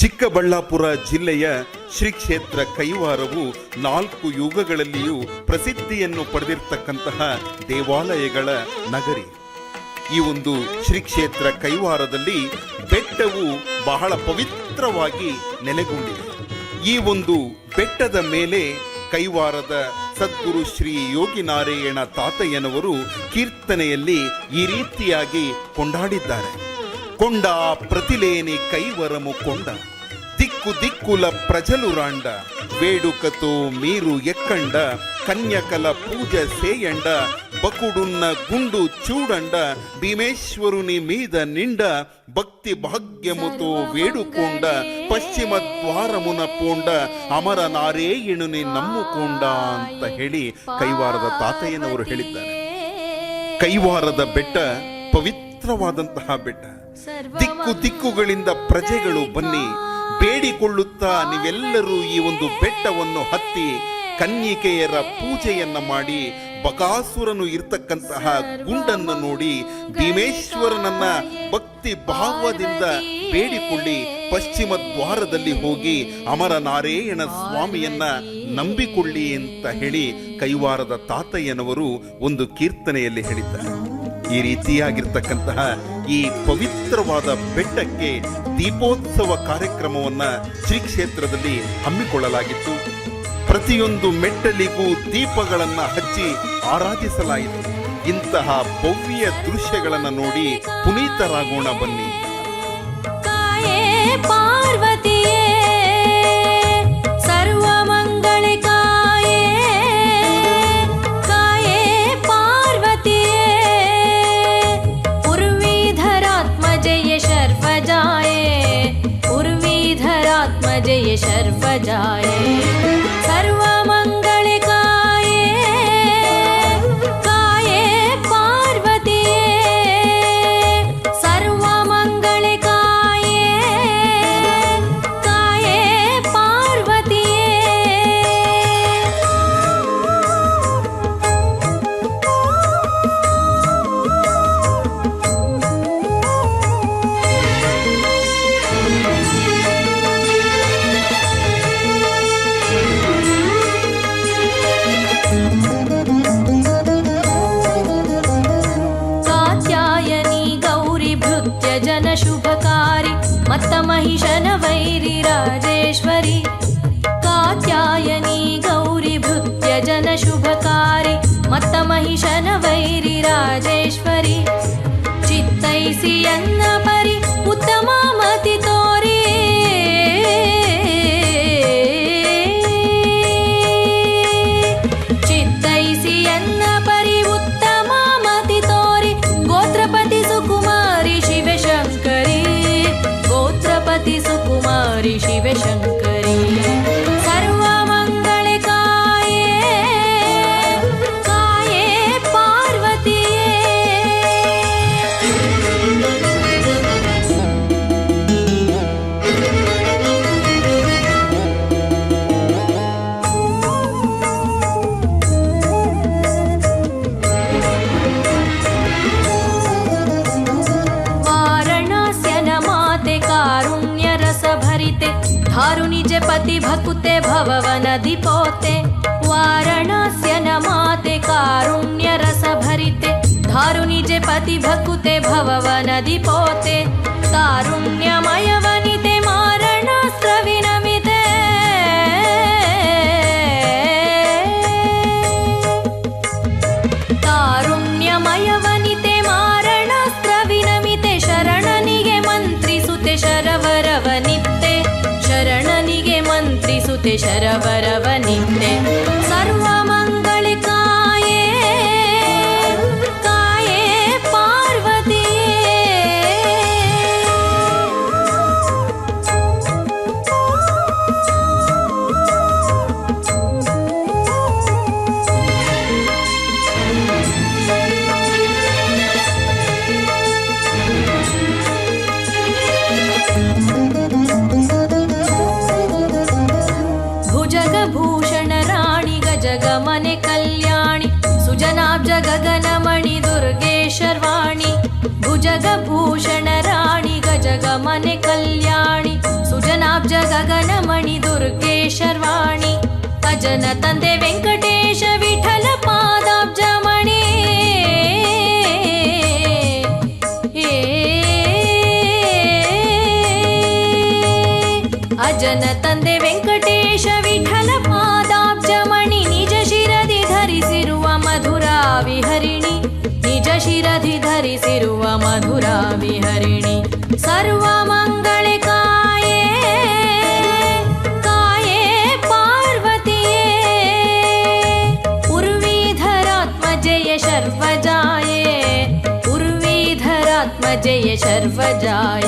ಚಿಕ್ಕಬಳ್ಳಾಪುರ ಜಿಲ್ಲೆಯ ಶ್ರೀ ಕ್ಷೇತ್ರ ಕೈವಾರವು ನಾಲ್ಕು ಯುಗಗಳಲ್ಲಿಯೂ ಪ್ರಸಿದ್ಧಿಯನ್ನು ಪಡೆದಿರ್ತಕ್ಕಂತಹ ದೇವಾಲಯಗಳ ನಗರಿ. ಈ ಒಂದು ಶ್ರೀ ಕ್ಷೇತ್ರ ಕೈವಾರದಲ್ಲಿ ಬೆಟ್ಟವು ಬಹಳ ಪವಿತ್ರವಾಗಿ ನೆಲೆಗೊಂಡಿದೆ. ಈ ಒಂದು ಬೆಟ್ಟದ ಮೇಲೆ ಕೈವಾರದ ಸದ್ಗುರು ಶ್ರೀ ಯೋಗಿನಾರಾಯಣ ತಾತಯ್ಯನವರು ಕೀರ್ತನೆಯಲ್ಲಿ ಈ ರೀತಿಯಾಗಿ ಕೊಂಡಾಡಿದ್ದಾರೆ. ಕೊಂಡ ಪ್ರತಿಲೇನಿ ಕೈವರಮುಕೊಂಡ ದಿಕ್ಕು ದಿಕ್ಕುಲ ಪ್ರಜಲು ರಾಂಡ. ವೇಡುಕತು ಮೀರು ಎಕ್ಕಂಡ. ಕನ್ಯಕಲ ಪೂಜ ಸೇಯಂಡ. ಬಕುಡುನ್ನ ಗುಂಡು ಚೂಡಂಡ. ಭೀಮೇಶ್ವರುನಿ ಮೀದ ನಿಂಡ. ಭಕ್ತಿ ಭಾಗ್ಯಮುತು ವೇಡುಕೊಂಡ. ಪಶ್ಚಿಮ ದ್ವಾರ ಮುನಪೋಂಡ ಅಮರ ನಾರೇ ಇಣುನಿ ನಮ್ಮಕೊಂಡ ಅಂತ ಹೇಳಿ ಕೈವಾರದ ತಾತಯ್ಯನವರು ಹೇಳಿದ್ದಾರೆ. ಕೈವಾರದ ಬೆಟ್ಟ ಪವಿತ್ರವಾದಂತಹ ಬೆಟ್ಟ. ದಿಕ್ಕು ದಿಕ್ಕುಗಳಿಂದ ಪ್ರಜೆಗಳು ಬನ್ನಿ, ಬೇಡಿಕೊಳ್ಳುತ್ತಾ ನೀವೆಲ್ಲರೂ ಈ ಒಂದು ಬೆಟ್ಟವನ್ನು ಹತ್ತಿ ಕನ್ನಿಕೆಯರ ಪೂಜೆಯನ್ನ ಮಾಡಿ, ಬಕಾಸುರನು ಇರ್ತಕ್ಕಂತಹ ಗುಂಡನ್ನು ನೋಡಿ ಭೀಮೇಶ್ವರನನ್ನ ಭಕ್ತಿ ಭಾವದಿಂದ ಬೇಡಿಕೊಳ್ಳಿ, ಪಶ್ಚಿಮ ದ್ವಾರದಲ್ಲಿ ಹೋಗಿ ಅಮರ ನಾರಾಯಣ ಸ್ವಾಮಿಯನ್ನ ನಂಬಿಕೊಳ್ಳಿ ಅಂತ ಹೇಳಿ ಕೈವಾರದ ತಾತಯ್ಯನವರು ಒಂದು ಕೀರ್ತನೆಯಲ್ಲಿ ಹೇಳಿದ್ದಾರೆ. ಈ ರೀತಿಯಾಗಿರ್ತಕ್ಕಂತಹ ಈ ಪವಿತ್ರವಾದ ಬೆಟ್ಟಕ್ಕೆ ದೀಪೋತ್ಸವ ಕಾರ್ಯಕ್ರಮವನ್ನ ಶ್ರೀ ಕ್ಷೇತ್ರದಲ್ಲಿ ಹಮ್ಮಿಕೊಳ್ಳಲಾಗಿತ್ತು. ಪ್ರತಿಯೊಂದು ಮೆಟ್ಟಲಿಗೂ ದೀಪಗಳನ್ನ ಹಚ್ಚಿ ಆರಾಧಿಸಲಾಯಿತು. ಇಂತಹ ಭವ್ಯ ದೃಶ್ಯಗಳನ್ನು ನೋಡಿ ಪುನೀತರಾಗೋಣ ಬನ್ನಿ. ಪಾರ್ವತಿಯೇ. आत्मजय शर्वजाय सर्वमङ्ग वैरि राजेश्वरी कात्यायनी गौरी भृत्य जन शुभकारी prohibition. भववन दीपोते वाराणस्य न माते कारुण्यरसभरिते धारुनिजे पति भकुते भववन दीपोते कारुण्यमयवनिते मारणास्त्रविनमिते कारुण्यमयवनिते मारणास्त्रविनमिते शरणनिगे मन्त्रिसुते शरवरवनिते ಮಂತ್ರಿಸುತೆ ಶರವರವನಿತ್ತೆ ಸರ್ವಮಂಗಳೆ ಗಜಗಮನೆ ಕಲ್ಯಾಣಿ ಸುಜನಾಬ್ಜ ಗಗನಮಣಿ ದುರ್ಗೇಶರ್ವಾಣಿ ಭುಜಗಭೂಷಣ ರಾಣಿ ಗಜಗಮನೆ ಕಲ್ಯಾಣಿ ಸುಜನಾಬ್ಜ ಸುಜನಾಬ್ಜ ಗಗನಮಣಿ ದುರ್ಗೆ ಶರ್ವಾಣಿ ಅಜನ ತಂದೆ ವೆಂಕಟೇಶ ವಿಠಲ ಪಾದಾಬ್ಜ ಮಣಿ ಅಜನ ತಂದೆ ವೆಂಕಟೇಶ ವಿಠಲ ಪಾದಾಬ್ಜ हरिणि निज शिरधि धरिव मधुरा विहरिणि। सर्वमङ्गलिकाये काये पार्वतीये। उर्वीधरात्मजय शर्वजाये उर्वीधरात्मजय शर्वजाय